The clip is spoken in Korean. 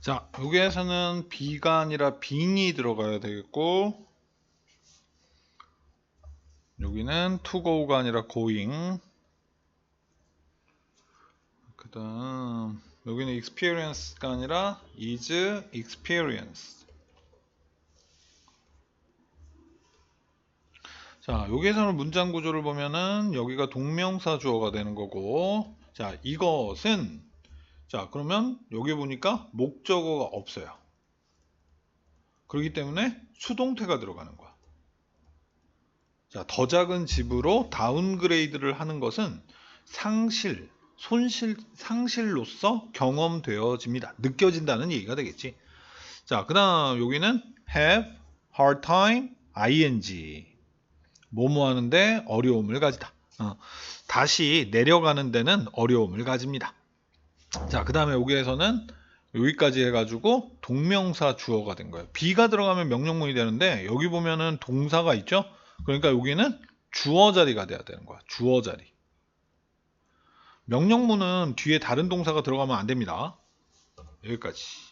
자, 여기에서는 be가 아니라 being이 들어가야 되겠고 여기는 go가 아니라 going. 그 다음 여기는 experience가 아니라 is experienced 자, 여기에서는 문장 구조를 보면은 여기가 동명사 주어가 되는 거고 자, 이것은 자, 그러면 여기 보니까 목적어가 없어요. 그렇기 때문에 수동태가 들어가는 거야. 자, 더 작은 집으로 다운그레이드를 하는 것은 상실, 손실, 상실로서 경험되어집니다. 느껴진다는 얘기가 되겠지. 자, 그 다음 여기는 have, hard time, ing. 뭐뭐 하는데 어려움을 가지다. 어, 다시 내려가는 데는 어려움을 가집니다. 자, 그 다음에 여기에서는 여기까지 해가지고 동명사 주어가 된 거예요. 비가 들어가면 명령문이 되는데 여기 보면은 동사가 있죠? 그러니까 여기는 주어 자리가 돼야 되는 거야. 주어 자리. 명령문은 뒤에 다른 동사가 들어가면 안 됩니다. 여기까지.